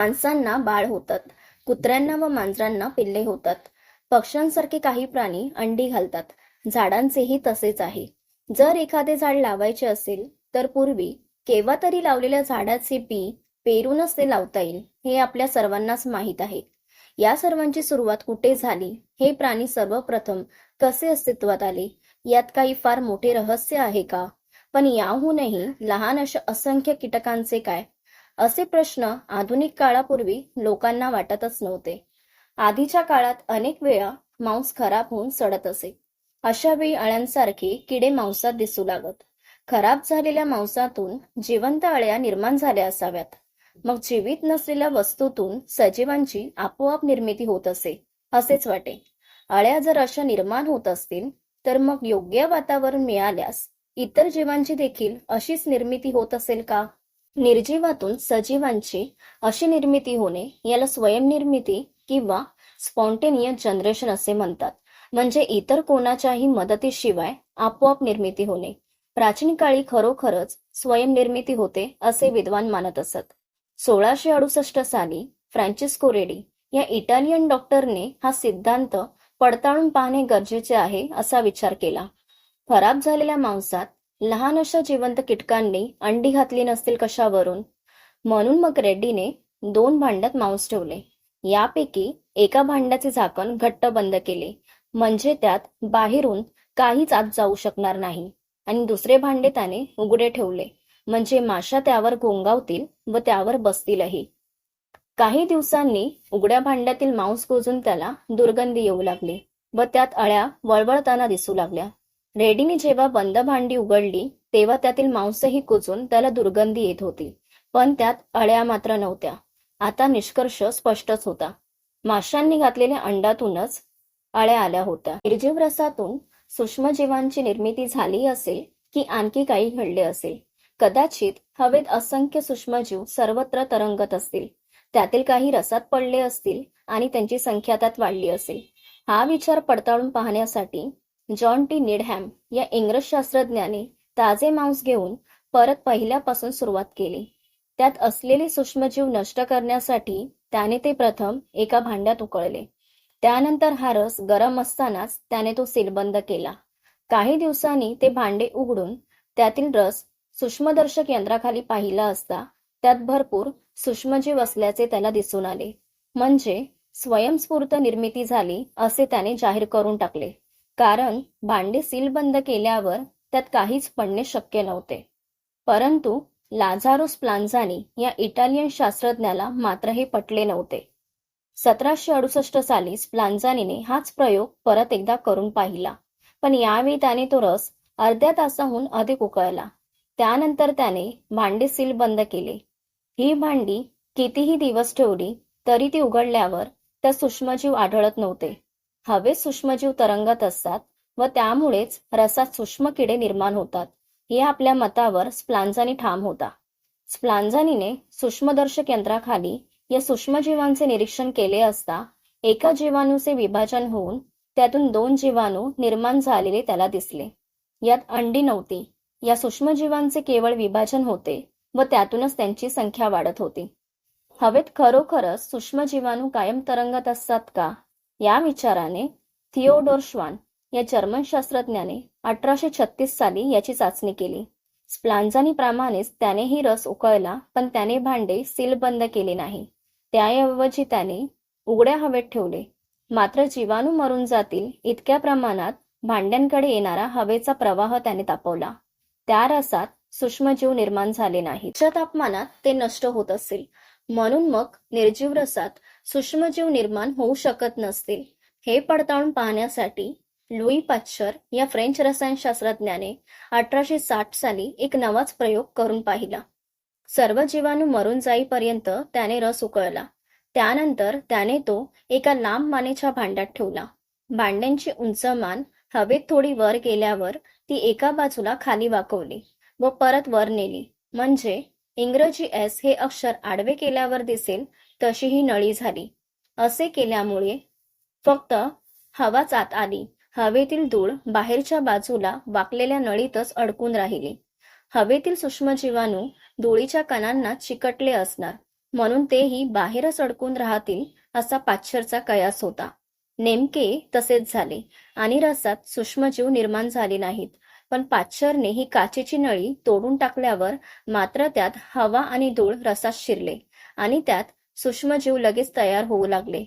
माणसांना बाळ होतात. कुत्र्यांना व मांजरांना पिल्ले होतात. पक्ष्यांसारखे काही प्राणी अंडी घालतात. झाडांचेही तसेच आहे. जर एखादे झाड लावायचे असेल तर पूर्वी केव्हा तरी लावलेल्या झाडाचे बी पेरूनच ते लावता येईल हे आपल्या सर्वांनाच माहीत आहे. या सर्वांची सुरुवात कुठे झाली हे प्राणी सर्वप्रथम कसे अस्तित्वात आले यात काही फार मोठे रहस्य आहे का? पण याहूनही लहान अशा असंख्य कीटकांचे काय? असे प्रश्न आधुनिक काळापूर्वी लोकांना वाटतच नव्हते. आधीच्या काळात अनेक वेळा मांस खराब होऊन सडत असे. अशा वेळी अळ्यांसारखे किडे मांसात दिसू लागत. खराब झालेल्या मांसातून जिवंत अळ्या निर्माण झाल्या असाव्यात. मग जीवित नसलेल्या वस्तूतून सजीवांची आपोआप निर्मिती होत असे असेच वाटे. अळ्या जर अशा निर्माण होत असतील तर मग योग्य वातावरण मिळाल्यास इतर जीवांची देखील अशीच निर्मिती होत असेल का? निर्जीवातून सजीवांची अशी निर्मिती होणे याला स्वयंनिर्मिती किंवा स्पॉन्टेनियस जनरेशन असे म्हणतात. म्हणजे इतर कोणाच्याही मदतीशिवाय आपोआप निर्मिती होणे. प्राचीन काळी खरोखरच स्वयंनिर्मिती होते असे विद्वान मानत असत. सोळाशे अडुसष्ट साली फ्रान्सिस्को रेडी या इटालियन डॉक्टरने हा सिद्धांत पडताळून पाहणे गरजेचे आहे असा विचार केला. खराब झालेल्या मांसात लहान अशा जिवंत कीटकांनी अंडी घातली नसतील कशावरून? म्हणून मग रेड्डीने दोन भांड्यात मांस ठेवले. यापैकी एका भांड्याचे झाकण घट्ट बंद केले. म्हणजे त्यात बाहेरून काहीच आत जाऊ शकणार नाही. आणि दुसरे भांडे त्याने उघडे ठेवले. म्हणजे माशा त्यावर घोंगावतील व त्यावर बसतीलही. काही दिवसांनी उघड्या भांड्यातील मांस कुजून त्याला दुर्गंधी येऊ लागली व त्यात अळ्या वळवळताना दिसू लागल्या. रेडीने जेव्हा बंद भांडी उघडली तेव्हा त्यातील मांसही कुजून त्याला दुर्गंधी येत होती. पण त्यात अळ्या मात्र नव्हत्या. आता निष्कर्ष स्पष्टच होता. माशांनी घातलेल्या अंडातूनच अळ्या आल्या होत्या. निर्जीव रसातून सूक्ष्मजीवांची निर्मिती झाली असेल की आणखी काही घडले असेल? कदाचित हवेत असंख्य सूक्ष्मजीव सर्वत्र तरंगत असतील. त्यातील काही रसात पडले असतील आणि त्यांची संख्या त्यात वाढली असेल. हा विचार पडताळून पाहण्यासाठी जॉन टी निडहॅम या इंग्रज शास्त्रज्ञाने ताजे मांस घेऊन परत पहिल्यापासून सुरुवात केली. त्यात असलेले सूक्ष्मजीव नष्ट करण्यासाठी त्याने ते प्रथम एका भांड्यात उकळले. त्यानंतर हा रस गरम असतानाच त्याने तो सीलबंद केला. काही दिवसांनी ते भांडे उघडून त्यातील रस सूक्ष्मदर्शक यंत्राखाली पाहिला असता त्यात भरपूर सूक्ष्मजीव असल्याचे त्याला दिसून आले. म्हणजे स्वयंस्फूर्त निर्मिती झाली असे त्याने जाहीर करून टाकले. कारण भांडे सील बंद केल्यावर त्यात काहीच पडणे शक्य नव्हते. परंतु लाझारोस प्लांझानी या इटालियन शास्त्रज्ञाला मात्र हे पटले नव्हते. सतराशे अडुसष्ट साली प्लांझानीने हाच प्रयोग परत एकदा करून पाहिला पण यावेळी त्याने तो रस अर्ध्या तासाहून अधिक उकळला. त्यानंतर त्याने भांडे सील बंद केले. ही भांडी कितीही दिवस ठेवली तरी ती उघडल्यावर त्या सूक्ष्मजीव आढळत नव्हते. हवेत सूक्ष्मजीव तरंगत असतात व त्यामुळेच रसात सूक्ष्म किडे निर्माण होतात. हे आपल्या मतावर स्प्लांझानी ठाम होता. स्प्लांझानीने सूक्ष्मदर्शक यंत्राखाली या सूक्ष्मजीवांचे निरीक्षण केले असता एका जीवाणूचे विभाजन होऊन त्यातून दोन जीवाणू निर्माण झालेले त्याला दिसले. यात अंडी नव्हती. या सूक्ष्मजीवांचे केवळ विभाजन होते व त्यातूनच त्यांची संख्या वाढत होती. हवेत खरोखरच सूक्ष्मजीवाणू कायम तरंगत असतात का? या विचाराने थिओडोर श्वान या जर्मन शास्त्रज्ञाने अठराशे छत्तीस साली याची चाचणी केली. स्प्लांझानीप्रमाणेच त्यानेही रस उकळला पण त्याने भांडे सील बंद केले नाही. त्याऐवजी त्याने उघड्या हवेत ठेवले. मात्र जीवाणू मरून जातील इतक्या प्रमाणात भांड्यांकडे येणारा हवेचा प्रवाह त्याने तापवला. त्या रसात सूक्ष्मजीव निर्माण झाले नाही उच्च तापमानात ते नष्ट होत असेल. म्हणून मग निर्जीव रसात सूक्ष्मजीव निर्माण होऊ शकत नसतील. हे पडताळून पाहण्यासाठी लुई पाश्चर या फ्रेंच रसायनशास्त्रज्ञाने अठराशे साठ साली एक नवाच प्रयोग करून पाहिला. सर्व जीवाणू मरून जाईपर्यंत त्याने रस उकळला. त्यानंतर त्याने तो एका लांब मानेच्या भांड्यात ठेवला. भांड्यांची उंच मान हवेत थोडी वर गेल्यावर ती एका बाजूला खाली वाकवली व परत वर नेली. म्हणजे इंग्रजी एस हे अक्षर आडवे केल्यावर दिसेल तशी ही नळी झाली. असे केल्यामुळे फक्त हवाच आत आली. हवेतील धूळ बाहेरच्या बाजूला वाकलेल्या नळीतच अडकून राहिली. हवेतील सूक्ष्मजीवाणू धुळीच्या कणांना चिकटले असणार. म्हणून तेही बाहेरच अडकून राहतील असा पाश्चरचा कयास होता. नेमके तसेच झाले. आणि रसात सूक्ष्मजीव निर्माण झाले नाहीत. पण पाश्चरने ही काचेची नळी तोडून टाकल्यावर मात्र त्यात हवा आणि धूळ रसात शिरले. आणि त्यात सूक्ष्मजीव लगेच तयार होऊ लागले.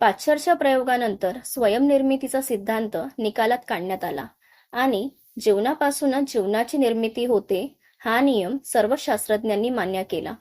पाश्चरच्या प्रयोगानंतर स्वयंनिर्मितीचा सिद्धांत निकालात काढण्यात आला आणि जीवनापासूनच जीवनाची निर्मिती होते हा नियम सर्व शास्त्रज्ञांनी मान्य केला.